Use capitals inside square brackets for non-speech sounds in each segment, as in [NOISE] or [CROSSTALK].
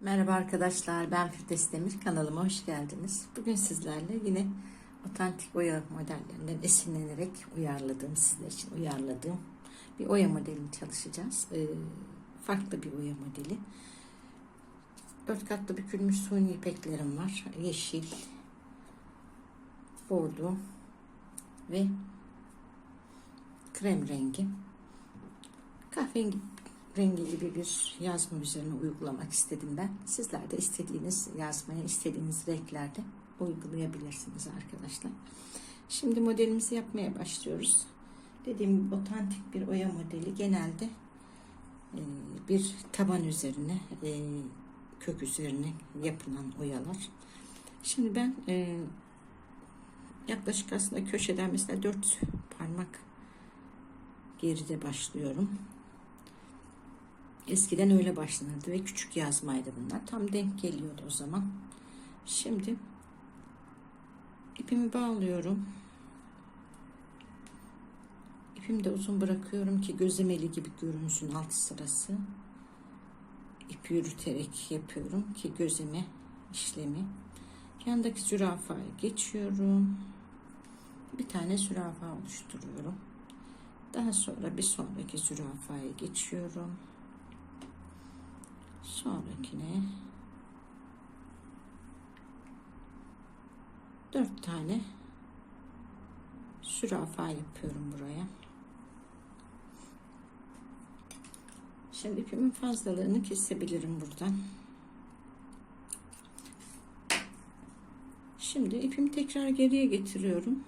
Merhaba arkadaşlar, ben Firdevs Demir. Kanalıma hoş geldiniz. Bugün sizlerle yine otantik oya modellerinden esinlenerek uyarladığım, sizler için uyarladığım bir oya modelini çalışacağız. Ee, farklı bir oya modeli. Dört katlı bükülmüş suni ipeklerim var. Yeşil, bordo ve krem rengi. Kahverengi rengi gibi bir yazma üzerine uygulamak istedim ben. Sizler de istediğiniz yazmaya, istediğiniz renklerde uygulayabilirsiniz arkadaşlar. Şimdi modelimizi yapmaya başlıyoruz. Dediğim gibi otantik bir oya modeli genelde e, bir taban üzerine, e, kök üzerine yapılan oyalar. Şimdi ben e, yaklaşık aslında köşeden mesela 4 parmak geride başlıyorum. Eskiden öyle başlanırdı ve küçük yazmaydı bunlar. Tam denk geliyordu o zaman. Şimdi ipimi bağlıyorum. İpimi de uzun bırakıyorum ki gözlemeli gibi görünsün alt sırası. İp yürüterek yapıyorum ki gözeme işlemi. Yandaki zürafaya geçiyorum. Bir tane zürafa oluşturuyorum. Daha sonra bir sonraki zürafaya geçiyorum sonrakine dört tane sürafa yapıyorum buraya. Şimdi ipimin fazlalığını kesebilirim buradan. Şimdi ipimi tekrar geriye getiriyorum.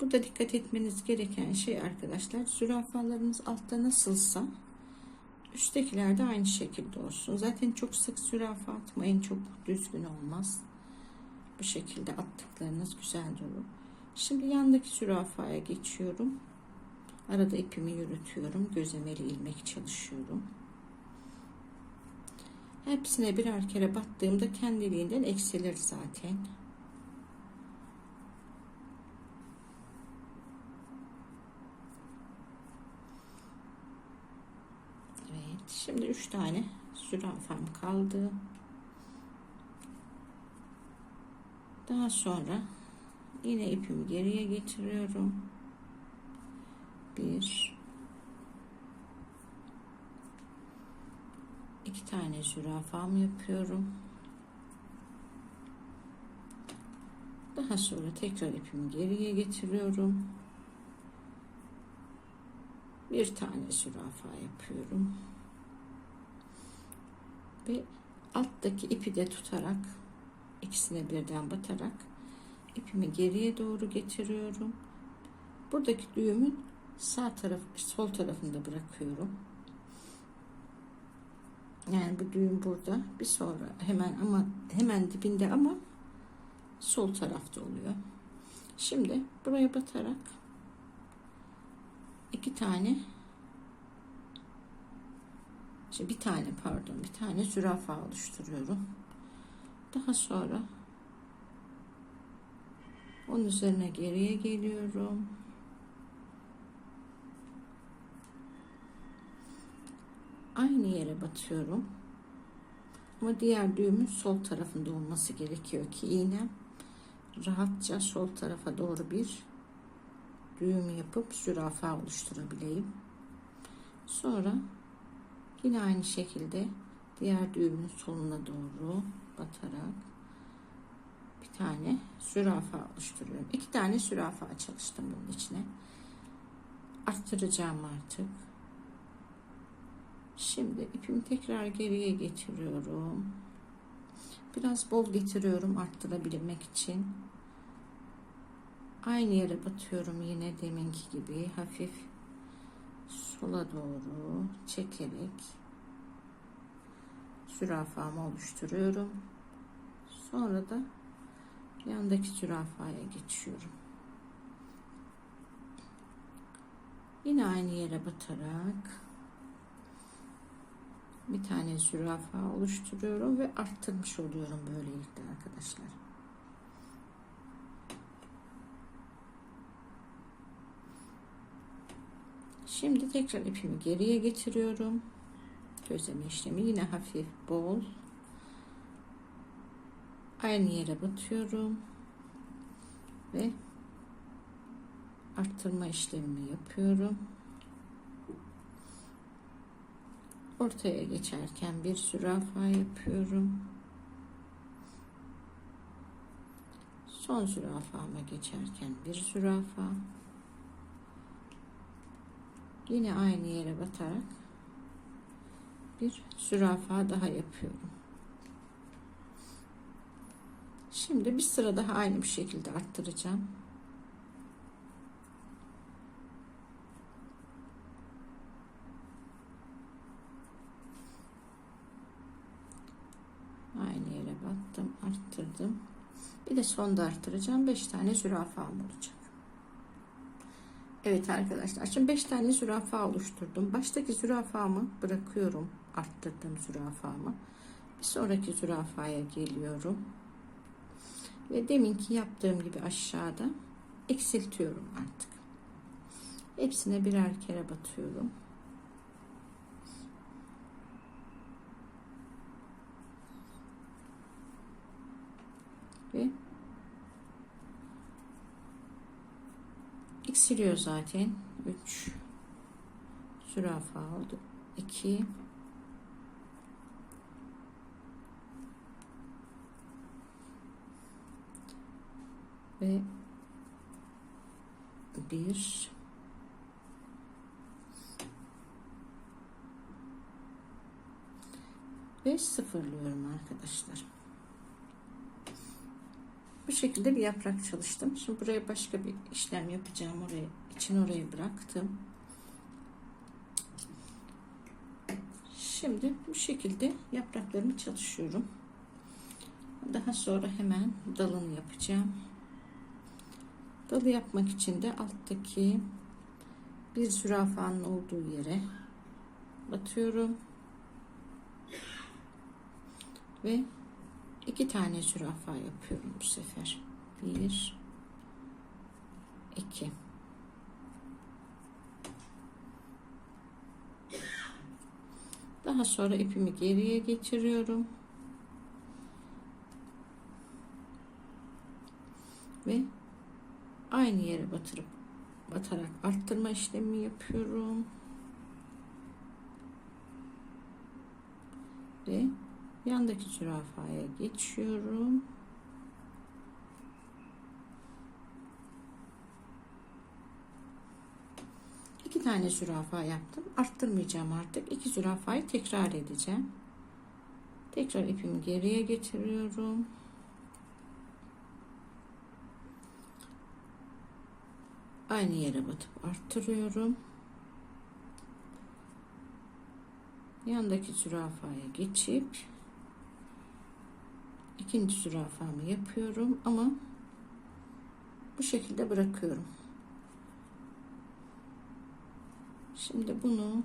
Burada dikkat etmeniz gereken şey arkadaşlar zürafalarınız altta nasılsa Üsttekiler de aynı şekilde olsun. Zaten çok sık zürafa atmayın. Çok düzgün olmaz. Bu şekilde attıklarınız güzel durur. Şimdi yandaki zürafaya geçiyorum. Arada ipimi yürütüyorum. Gözlemeli ilmek çalışıyorum. Hepsine birer kere battığımda kendiliğinden eksilir zaten. Şimdi üç tane zürafam kaldı. Daha sonra yine ipimi geriye getiriyorum. Bir iki tane zürafam yapıyorum. Daha sonra tekrar ipimi geriye getiriyorum. Bir tane zürafa yapıyorum ve alttaki ipi de tutarak ikisine birden batarak ipimi geriye doğru getiriyorum. Buradaki düğümün sağ taraf sol tarafında bırakıyorum. Yani bu düğüm burada bir sonra hemen ama hemen dibinde ama sol tarafta oluyor. Şimdi buraya batarak iki tane Şimdi bir tane pardon bir tane zürafa oluşturuyorum. Daha sonra onun üzerine geriye geliyorum. Aynı yere batıyorum. Ama diğer düğümün sol tarafında olması gerekiyor ki iğnem rahatça sol tarafa doğru bir düğüm yapıp zürafa oluşturabileyim. Sonra Yine aynı şekilde diğer düğümün soluna doğru batarak bir tane zürafa oluşturuyorum. İki tane zürafa çalıştım bunun içine. Arttıracağım artık. Şimdi ipimi tekrar geriye getiriyorum. Biraz bol getiriyorum arttırabilmek için. Aynı yere batıyorum yine deminki gibi hafif sola doğru çekerek zürafamı oluşturuyorum. Sonra da yandaki zürafaya geçiyorum. Yine aynı yere batarak bir tane zürafa oluşturuyorum ve arttırmış oluyorum böylelikle arkadaşlar. Şimdi tekrar ipimi geriye getiriyorum. Gözleme işlemi yine hafif bol aynı yere batıyorum ve arttırma işlemimi yapıyorum. Ortaya geçerken bir zürafa yapıyorum. Son zürafama geçerken bir zürafa. Yine aynı yere batarak bir zürafa daha yapıyorum. Şimdi bir sıra daha aynı bir şekilde arttıracağım. Aynı yere battım, arttırdım. Bir de sonda arttıracağım. 5 tane zürafam olacak. Evet arkadaşlar şimdi 5 tane zürafa oluşturdum. Baştaki zürafamı bırakıyorum. Arttırdım zürafamı. Bir sonraki zürafaya geliyorum. Ve deminki yaptığım gibi aşağıda eksiltiyorum artık. Hepsine birer kere batıyorum. Ve eksiliyor zaten. 3 zürafa oldu. 2 ve bir ve sıfırlıyorum arkadaşlar. Bu şekilde bir yaprak çalıştım. Şimdi buraya başka bir işlem yapacağım. Oraya için oraya bıraktım. Şimdi bu şekilde yapraklarımı çalışıyorum. Daha sonra hemen dalını yapacağım. Dalı yapmak için de alttaki bir zürafanın olduğu yere batıyorum. Ve iki tane zürafa yapıyorum bu sefer. Bir, iki. Daha sonra ipimi geriye geçiriyorum. Ve aynı yere batırıp batarak arttırma işlemi yapıyorum. Ve yandaki zürafaya geçiyorum. İki tane zürafa yaptım. Arttırmayacağım artık. İki zürafayı tekrar edeceğim. Tekrar ipimi geriye getiriyorum. aynı yere batıp arttırıyorum. Yandaki zürafaya geçip ikinci zürafamı yapıyorum ama bu şekilde bırakıyorum. Şimdi bunu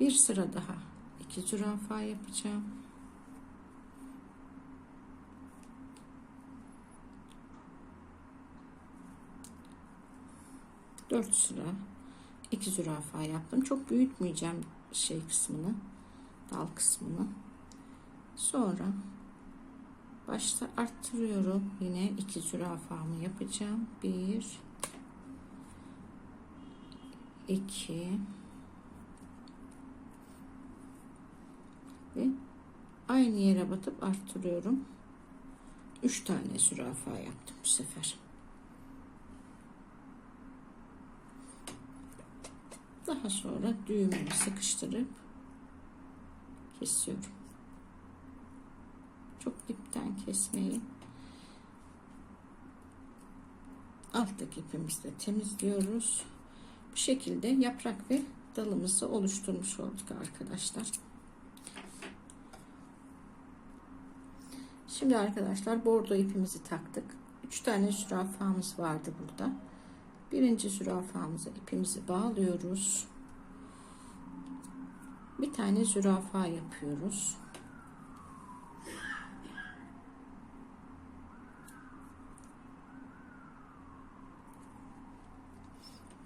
bir sıra daha iki zürafa yapacağım. 4 sıra 2 zürafa yaptım. Çok büyütmeyeceğim şey kısmını, dal kısmını. Sonra başta arttırıyorum. Yine 2 zürafamı yapacağım. 1 2 ve aynı yere batıp arttırıyorum. 3 tane zürafa yaptım bu sefer. Daha sonra düğümünü sıkıştırıp kesiyorum. Çok dipten kesmeyin. Alttaki ipimizi de temizliyoruz. Bu şekilde yaprak ve dalımızı oluşturmuş olduk arkadaşlar. Şimdi arkadaşlar bordo ipimizi taktık. 3 tane zürafamız vardı burada. Birinci zürafamıza ipimizi bağlıyoruz. Bir tane zürafa yapıyoruz.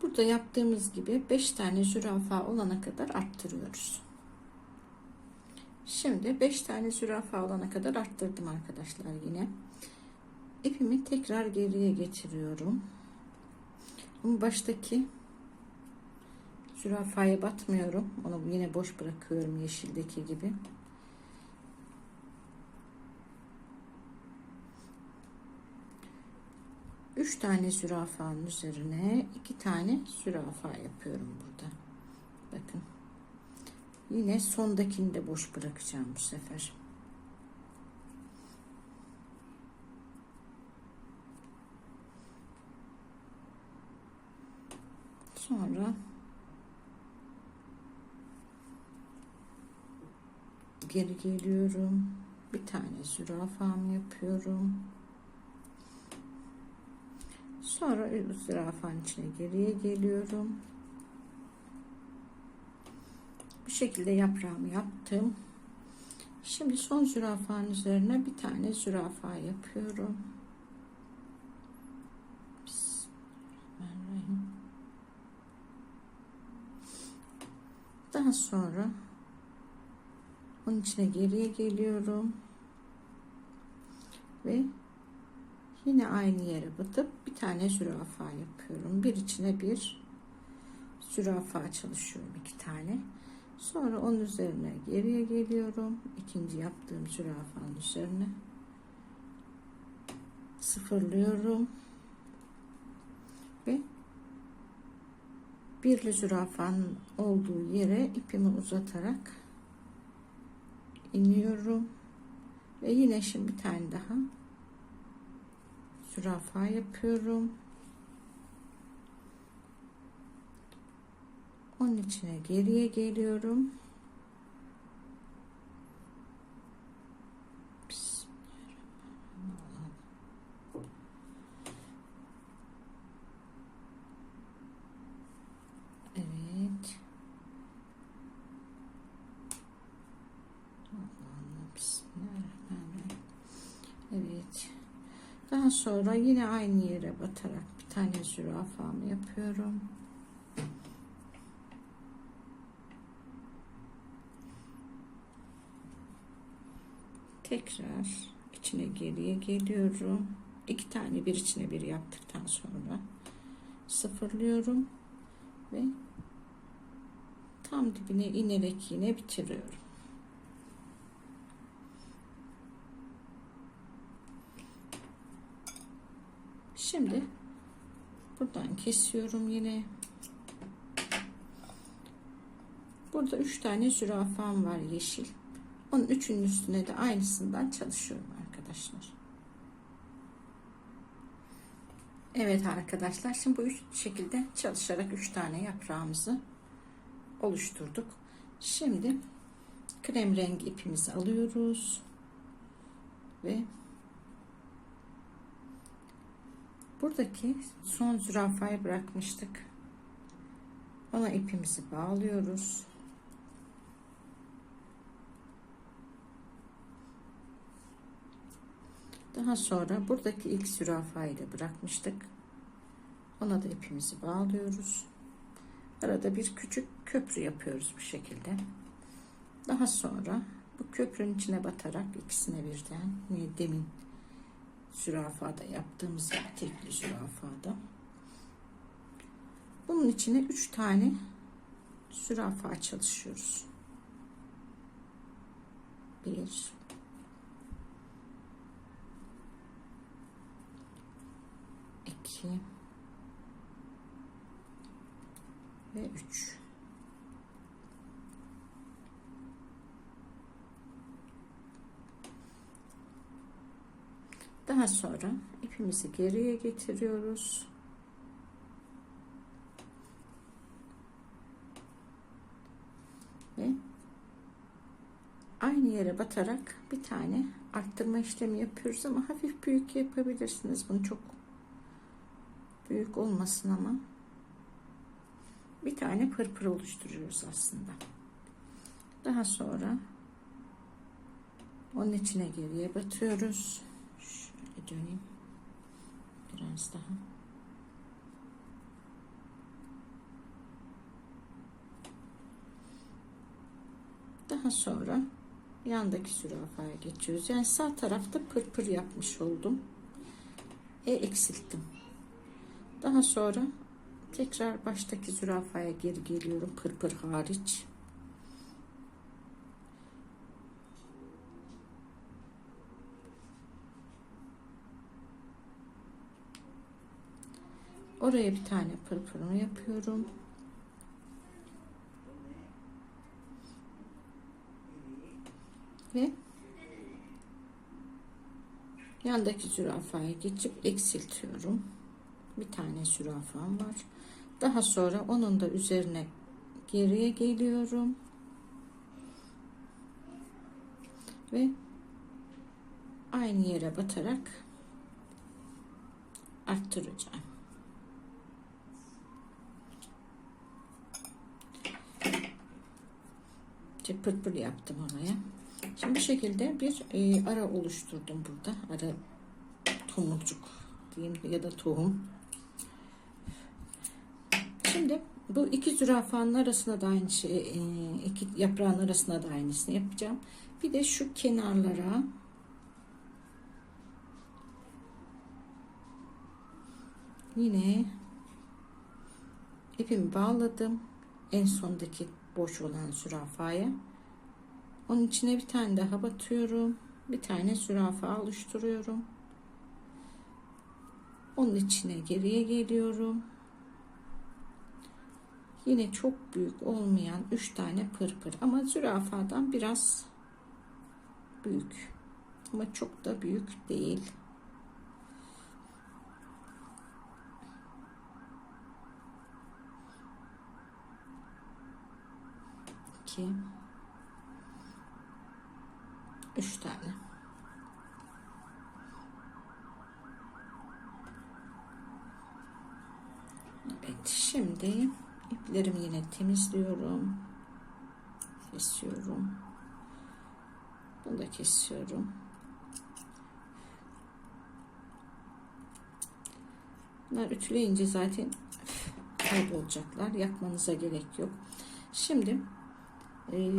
Burada yaptığımız gibi 5 tane zürafa olana kadar arttırıyoruz. Şimdi 5 tane zürafa olana kadar arttırdım arkadaşlar yine. İpimi tekrar geriye getiriyorum. Baştaki zürafaya batmıyorum. Onu yine boş bırakıyorum yeşildeki gibi. Üç tane zürafanın üzerine iki tane zürafa yapıyorum burada. Bakın. Yine sondakini de boş bırakacağım bu sefer. Sonra geri geliyorum. Bir tane zürafam yapıyorum. Sonra zürafanın içine geriye geliyorum. Bu şekilde yaprağımı yaptım. Şimdi son zürafanın üzerine bir tane zürafa yapıyorum. Daha sonra onun içine geriye geliyorum. Ve yine aynı yere batıp bir tane zürafa yapıyorum. Bir içine bir zürafa çalışıyorum iki tane. Sonra onun üzerine geriye geliyorum. İkinci yaptığım zürafanın üzerine sıfırlıyorum. Ve birli zürafanın olduğu yere ipimi uzatarak iniyorum. Ve yine şimdi bir tane daha zürafa yapıyorum. Onun içine geriye geliyorum. Evet. Evet. Daha sonra yine aynı yere batarak bir tane zürafamı yapıyorum. tekrar içine geriye geliyorum iki tane bir içine bir yaptıktan sonra sıfırlıyorum ve tam dibine inerek yine bitiriyorum şimdi buradan kesiyorum yine burada üç tane zürafam var yeşil onun üçünün üstüne de aynısından çalışıyorum arkadaşlar. Evet arkadaşlar şimdi bu üç şekilde çalışarak üç tane yaprağımızı oluşturduk. Şimdi krem rengi ipimizi alıyoruz ve buradaki son zürafayı bırakmıştık. Ona ipimizi bağlıyoruz. Daha sonra buradaki ilk zürafayı da bırakmıştık. Ona da ipimizi bağlıyoruz. Arada bir küçük köprü yapıyoruz bu şekilde. Daha sonra bu köprünün içine batarak ikisine birden demin zürafada yaptığımız gibi tekli zürafada. Bunun içine üç tane zürafa çalışıyoruz. Bir, 2 ve 3 Daha sonra ipimizi geriye getiriyoruz. Ve aynı yere batarak bir tane arttırma işlemi yapıyoruz ama hafif büyük yapabilirsiniz. Bunu çok büyük olmasın ama bir tane pırpır oluşturuyoruz aslında. Daha sonra onun içine geriye batıyoruz. Döneyim. Biraz daha. Daha sonra yandaki zürafaya geçiyoruz. Yani sağ tarafta pırpır yapmış oldum. E eksilttim. Daha sonra tekrar baştaki zürafaya geri geliyorum pırpır hariç. Oraya bir tane pırpırımı yapıyorum. Ve yandaki zürafaya geçip eksiltiyorum. Bir tane zürafam var. Daha sonra onun da üzerine geriye geliyorum. Ve aynı yere batarak arttıracağım. İşte pırpır yaptım oraya. Şimdi bu şekilde bir e, ara oluşturdum burada. Ara tomurcuk diyeyim ya da tohum. Şimdi bu iki zürafanın arasına da aynı şey, e, iki yaprağın arasına da aynısını yapacağım. Bir de şu kenarlara yine ipimi bağladım. En sondaki boş olan zürafaya. Onun içine bir tane daha batıyorum. Bir tane zürafa oluşturuyorum. Onun içine geriye geliyorum. Yine çok büyük olmayan 3 tane pırpır ama zürafadan biraz büyük. Ama çok da büyük değil. İki. Üç tane. Evet şimdi iplerimi yine temizliyorum. Kesiyorum. Bunu da kesiyorum. Bunlar ütüleyince zaten [LAUGHS] kaybolacaklar. Yakmanıza gerek yok. Şimdi e,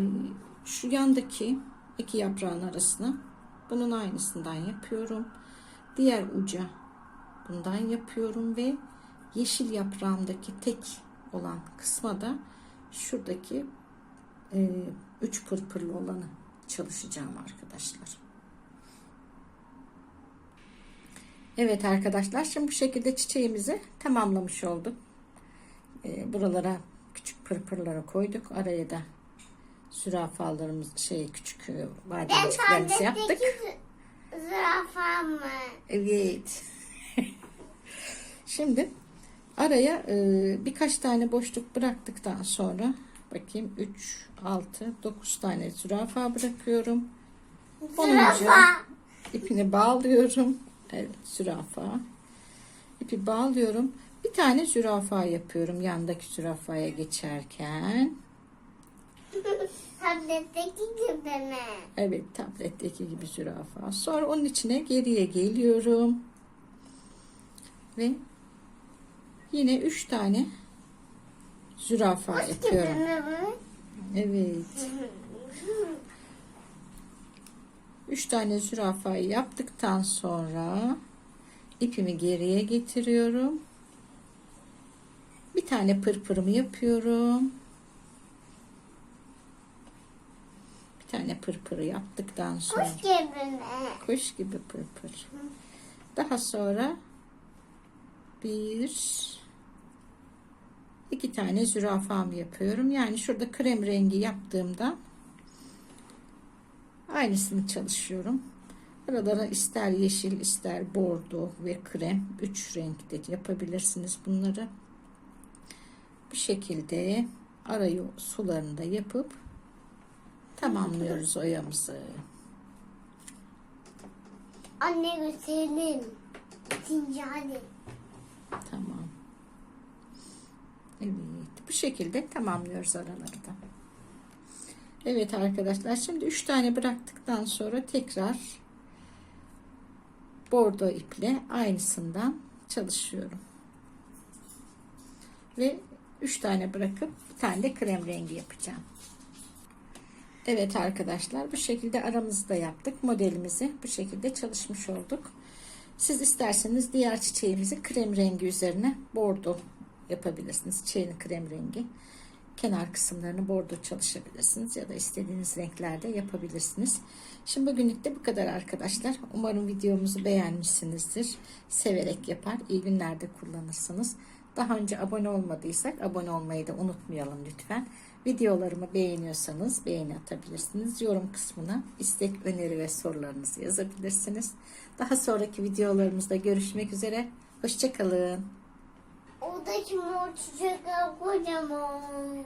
şu yandaki iki yaprağın arasına bunun aynısından yapıyorum. Diğer uca bundan yapıyorum ve yeşil yaprağımdaki tek olan kısma da şuradaki e, üç pırpırlı olanı çalışacağım arkadaşlar. Evet arkadaşlar şimdi bu şekilde çiçeğimizi tamamlamış olduk. E, buralara küçük pırpırlara koyduk. Araya da zürafalarımız şey küçük e, bademciklerimizi yaptık. zürafa mı? Evet. [LAUGHS] Şimdi araya e, birkaç tane boşluk bıraktıktan sonra bakayım 3, 6, 9 tane zürafa bırakıyorum. Onuncu Zürafa. ipini bağlıyorum. Evet zürafa. İpi bağlıyorum. Bir tane zürafa yapıyorum yandaki zürafaya geçerken. [LAUGHS] Tabletteki gibi mi? Evet tabletteki gibi zürafa. Sonra onun içine geriye geliyorum. Ve yine üç tane zürafa Kuş gibi yapıyorum. mi bu? Evet. Üç tane zürafayı yaptıktan sonra ipimi geriye getiriyorum. Bir tane pırpırımı yapıyorum. Tane pırpırı yaptıktan sonra Kuş gibi mi? kuş gibi pırpır. Daha sonra bir iki tane zürafam yapıyorum. Yani şurada krem rengi yaptığımda aynısını çalışıyorum. Aralara ister yeşil ister bordo ve krem üç renkte yapabilirsiniz bunları. Bu şekilde arayı sularında yapıp tamamlıyoruz oyamızı. Anne gösterelim. Hadi. Tamam. Evet. Bu şekilde tamamlıyoruz araları da. Evet arkadaşlar. Şimdi 3 tane bıraktıktan sonra tekrar bordo iple aynısından çalışıyorum. Ve 3 tane bırakıp bir tane de krem rengi yapacağım. Evet arkadaşlar bu şekilde aramızda yaptık. Modelimizi bu şekilde çalışmış olduk. Siz isterseniz diğer çiçeğimizi krem rengi üzerine bordo yapabilirsiniz. Çiçeğin krem rengi. Kenar kısımlarını bordo çalışabilirsiniz ya da istediğiniz renklerde yapabilirsiniz. Şimdi bugünlük de bu kadar arkadaşlar. Umarım videomuzu beğenmişsinizdir. Severek yapar, iyi günlerde kullanırsınız. Daha önce abone olmadıysak abone olmayı da unutmayalım lütfen. Videolarımı beğeniyorsanız beğeni atabilirsiniz. Yorum kısmına istek, öneri ve sorularınızı yazabilirsiniz. Daha sonraki videolarımızda görüşmek üzere. Hoşçakalın. Oradaki mor çiçekler kocaman.